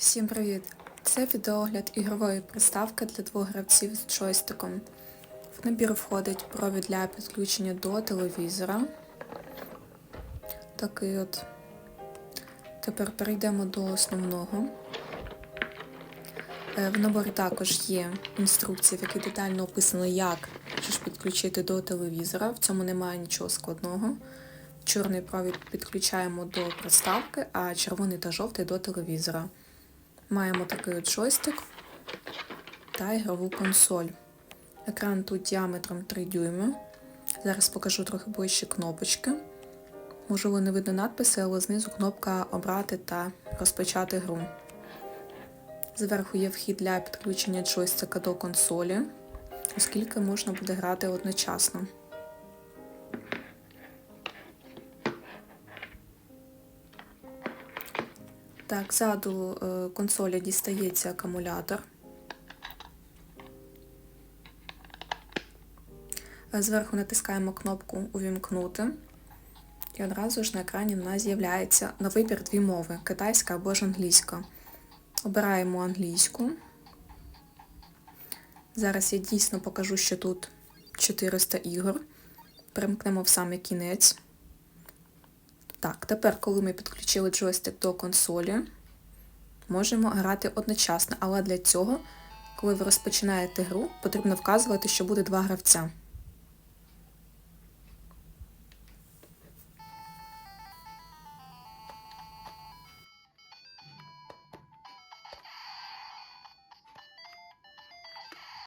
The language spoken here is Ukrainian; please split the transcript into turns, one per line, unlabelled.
Всім привіт! Це відеогляд ігрової приставки для двох гравців з джойстиком. В набір входить провід для підключення до телевізора. Такий от. Тепер перейдемо до основного. Е, В наборі також є інструкції, в якій детально описано, як ж підключити до телевізора. В цьому немає нічого складного. Чорний провід підключаємо до приставки, а червоний та жовтий до телевізора. Маємо такий от джойстик та ігрову консоль. Екран тут діаметром 3 дюйми. Зараз покажу трохи ближче кнопочки. Можливо, не видно надписи, але знизу кнопка Обрати та розпочати гру. Зверху є вхід для підключення джойстика до консолі, оскільки можна буде грати одночасно. Так, ззаду е, консолі дістається акумулятор. Е, Зверху натискаємо кнопку Увімкнути. І одразу ж на екрані у нас з'являється на вибір дві мови китайська або ж англійська. Обираємо англійську. Зараз я дійсно покажу, що тут 400 ігор. Перемкнемо в самий кінець. Так, тепер, коли ми підключили джойстик до консолі, можемо грати одночасно, але для цього, коли ви розпочинаєте гру, потрібно вказувати, що буде два гравця.